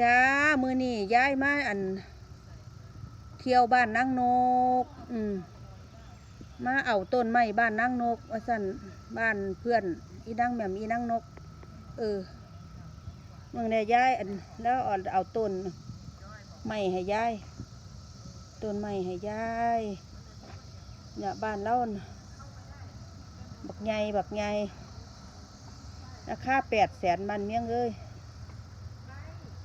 จ้า มือนี่ย้ายมาอัน เที่ยวบ้านนางนก อืมมาเอาต้นไม้บ้านนางนกว่าสั่นบ้านเพื่อน อีนางแหม่มอีนางนก เออเมืองเนี่ยย้ายอัน แล้วเอาเอาต้นไม้ให้ย้ายต้นไม้ให้ย้ายเนี่ยบ้านเล่าน่ะบักใหญ่บักใหญ่ราคาแปดแสนมันเมี่ยงเอ้ย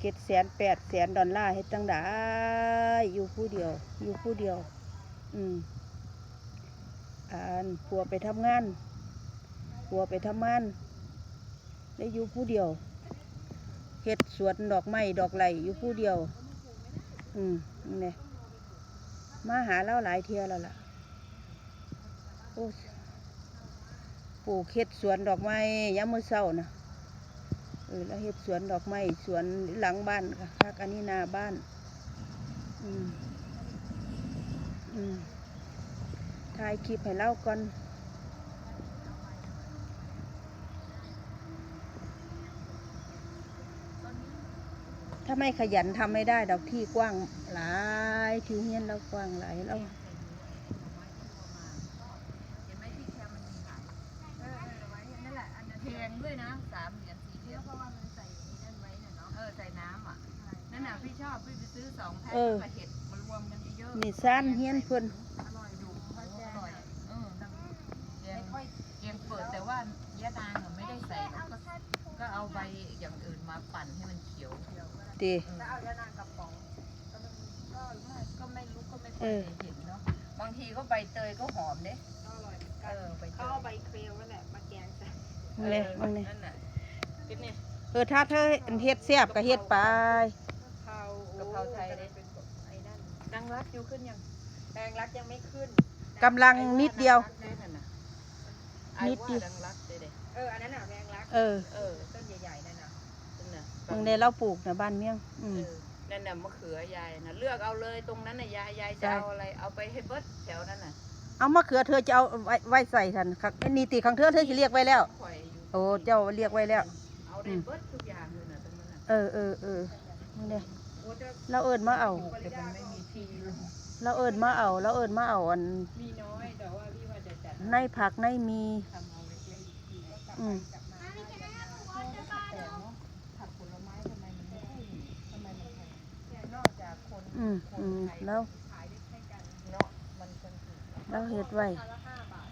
เจ็ดแสนแปดแสนดอลลาร์เฮ็ดจังได้อยู่ผู้เดียว อยู่ผู้เดียว อืมอ่านผัวไปทำงานผัวไปทำงานได้อยู่ผู้เดียวเฮ็ดสวนดอกไม้ดอกไหลอยู่ผู้เดียว อืมนี่แหละมาหาเราหลายเทียแล้วล่ะโอ้ปลูกเฮ็ดสวนดอกไม้ยามมื้อเช้านะ ออแล้วเฮ็ดสวนดอกไม้สวนหลังบ้านค่ะคักอันนี้นาบ้าน อืมอืมถ่ายคลิปให้เล่าก่อนถ้าไม่ขยันทำไม่ได้ดอกที่กว้างหลายที่เฮียนเรากว้างหลายเรา เห็นไหมที่แคมมันมีขายเออเออไว้นั่นแหละอันนั้นแพงด้วยนะสามเหรียญสี่เหรียญเพราะว่ามันใส่นั่นไว้น่ะเนาะเออใส่น้ำอะนั่นน่ะพี่ชอบพี่ไป ซื้อสองแพ็คกับเห็ดมารวมกันเยอะนี่ซ่านเฮียนเพิ่นๆอร่อยดูอร่อยเออแกงแกงเปิดแต่ว่ายะนางอะไม่ได้ใส่หรอกก็ก็เอาใบอย่างอื่นมาปั่นให้มันเขียวตีแล้วเอายะนางกระป๋องก็มันก็ไม่ก็ไม่รู้ก็ไม่เคเอยอเห็นเนาะบางทีก็ใบเตยก็หอมเด้อร่อยเออใบเตเขายเอาใบเคลนั่นแหละมาแกงใส่มึงเลยมึงเลยนั่นน่ะกินนี่เออถ้าเธอเฮ็ดแซ่บก็เฮ็ดไป งรักอยู่ขึ้นยังแดงรักยังไม่ขึ้นกำลังนิดเดียวไอ้าน่ะนินิดดเดีเดียยววดังรักเด้เด้เอออันนั้นน่ะแดงรักเออเออต้นใหญ่ๆนั่นน่ะนั่นน่ะมึงได้เราปลูกนะบ้านเมี่ยงอืเอมอนั่นน่ะมะเขือยายน่ะเลือกเอาเลยตรงนั้นน่ะยายยายจะใช่ เอาอะไรเอาไปให้เบิดแถวนั้นน่ะเอามะเขือเธอจะเอาไว้ไว้ใส่ทันครับนี่ตีของเธอเธอจะเรียกไว้แล้ว ข่อยอยู่โอ้เจ้าเรียกไว้แล้ว เอาได้เบิดทุกอย่างเลยน่ะตรงนั้นน่ะเออเออเออมึงเนี่ยโอ้จะ เราเอิญมาเอาปลูกแต่มันไม่มีที่ลงเราเอิญมาเอา เราเอิญมาเอาอันมีน้อยแต่ว่าพี่ว่าจะจัดในผักในมีทำเอาเล็กๆอีกทีแล้วกลับอืมกลับมาผักผลไม้ทำไมมันไม่ค่อยมีทำไมมันแพงเนี่ยนอกจากคนอืมอืมแล้วขายได้แค่กันเนาะมันคนถูกเราเฮ็ดไว้อันละห้าบาท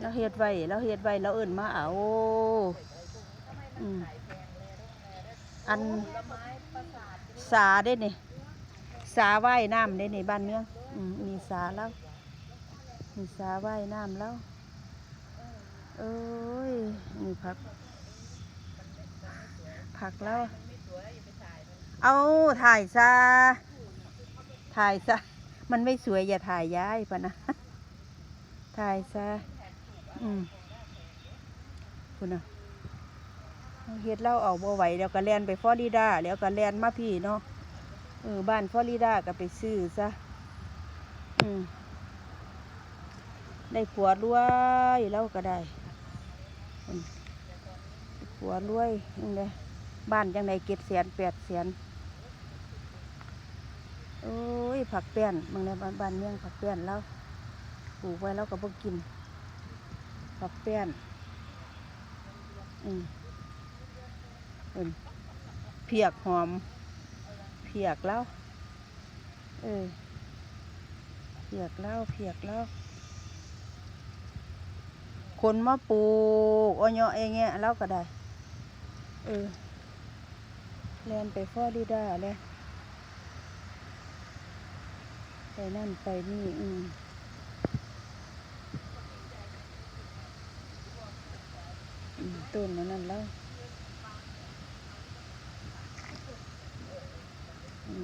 เราเฮ็ดไว้เราเฮ็ดไว้เราเอิญมาเอาอืมอันผลไม้ประสาท สาได้นี่ สาว่ายน้ำได้นี่บ้านเมืองมีสาแล้ว มีสาว่ายน้ำแล้ว เอ้ยนี่ผัก ผักแล้ว เอาถ่ายซะถ่ายซะมันไม่สวยอย่าถ่ายย้ายปะนะ ถ่ายซะอืมคุณน่ะ เฮ็ดเล่าเอาบ่ไหวแล้วก็แลนไปฟลอริดาแล้วก็แลนมาพี่เนาะเออบ้านฟลอริดาก็ไปซื้อซะอืมได้ผัวรวยแล้วก็ได้ผัวรวยยังไงบ้านจังไดเก็ดแสนแปดแสนโอ้ยผักแป้นบางในบ้านบ้านเมืองผักแป้นแล้วปลูกไว้แล้วก็บ่กินผักแป้นอืม เพียกหอม เพียกแล้ว เออ เพียกแล้วเพียกแล้วคนมาปลูกอ้อยเองเงี้ยแล้วก็ได้ เออแลนไปฟอริดาเลยไปนั่นไปนี่อืมต้นนั้นนั่นแล้ว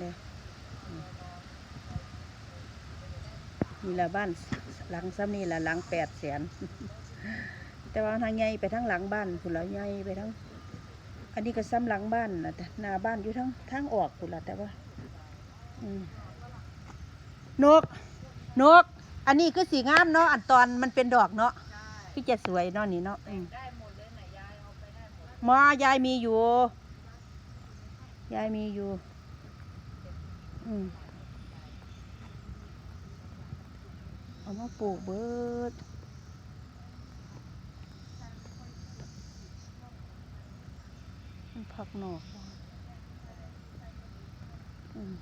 เลยอืมนี่ละบ้านหลังซ้ำนี่ละหลังแปดแสน แต่ว่าทางใหญ่ไปทั้งหลังบ้านคุณละใหญ่ไปทั้ง อันนี้ก็ซ้ำหลังบ้านนะแต่หน้าบ้านอยู่ทั้งทางออกคุณละแต่ว่าอืมนก นก อันนี้คือสีงามเนาะ อันตอนมันเป็นดอกเนาะที่จะสวยเนาะนี่เนาะอืมได้หมดเลยน่ะยายเอาไปได้หมดหมอยายมีอยู่มยายมีอยู่อืม เอามาปลูกเบิดมันผักหนอกว่ะอืม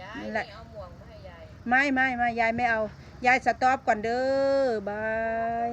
ยายนั่นแหละนี่เอาหมวกมาให้ยายไม่ไม่ไม่ยายไม่เอา ยายสต็อปก่อนเด้อบาย